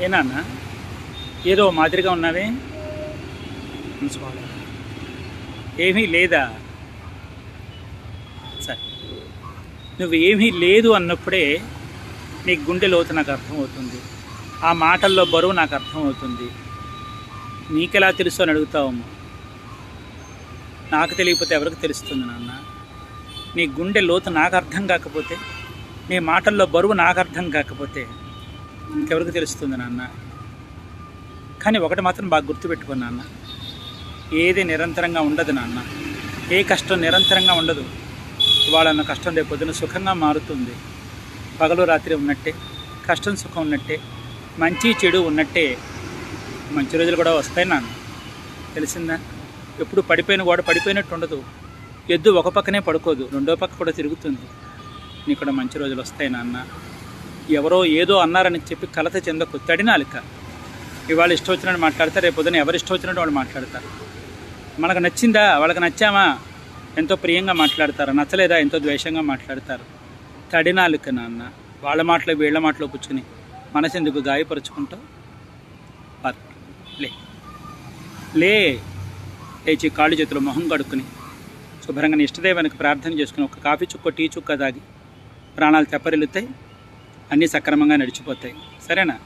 ఏనా ఏదో మాదిరిగా ఉన్నావే? ఉంచుకోవాలి ఏమీ లేదా? సరే. నువ్వు ఏమీ లేదు అన్నప్పుడే నీ గుండె లోతు నాకు అర్థమవుతుంది. ఆ మాటల్లో బరువు నాకు అర్థమవుతుంది. నీకెలా తెలుసు అని అడుగుతావమ్మా నాకు తెలియకపోతే ఎవరికి తెలుస్తుంది నాన్న? నీ గుండె లోతు నాకు అర్థం కాకపోతే నీ మాటల్లో బరువు నాకు అర్థం కాకపోతే ఇంకెవరికి తెలుస్తుంది నాన్న? కానీ ఒకటి మాత్రం బాగా గుర్తుపెట్టుకో నాన్న. ఏది నిరంతరంగా ఉండదు నాన్న. ఏ కష్టం నిరంతరంగా ఉండదు. వాళ్ళన్న కష్టం రేపు పొద్దున సుఖంగా మారుతుంది. పగలు రాత్రి ఉన్నట్టే కష్టం సుఖం ఉన్నట్టే మంచి చెడు ఉన్నట్టే మంచి రోజులు కూడా వస్తాయి నాన్న. తెలిసిందా? ఎప్పుడు పడిపోయిన గోడ పడిపోయినట్టు ఉండదు. ఎద్దు ఒక పక్కనే పడుకోదు రెండో పక్క కూడా తిరుగుతుంది. నీకు కూడా మంచి రోజులు వస్తాయి నాన్న. ఎవరో ఏదో అన్నారని చెప్పి కలత చెందకు తడినాలిక. ఇవాళ ఇష్టం వచ్చినట్టు మాట్లాడతారు రేపు పొద్దున ఎవరు ఇష్టం వచ్చినట్టు వాళ్ళు మాట్లాడతారు మనకు నచ్చిందా? వాళ్ళకి నచ్చామా? ఎంతో ప్రియంగా మాట్లాడతారు? నచ్చలేదా? ఎంతో ద్వేషంగా మాట్లాడతారు. తడినాలిక నాన్న. వాళ్ళ మాటలు వీళ్ళ మాటలో కూర్చుని మనసు ఎందుకు గాయపరుచుకుంటావు? పద, లే. లే. లేచి కాళ్ళు చేతులు మొహం కడుక్కుని శుభ్రంగా ఇష్టదేవానికి ప్రార్థన చేసుకుని ఒక కాఫీ చుక్క టీ చుక్క తాగి ప్రాణాలు తెప్పరిల్లుతాయి. అన్నీ సక్రమంగా నడిచిపోతాయి. సరేనా?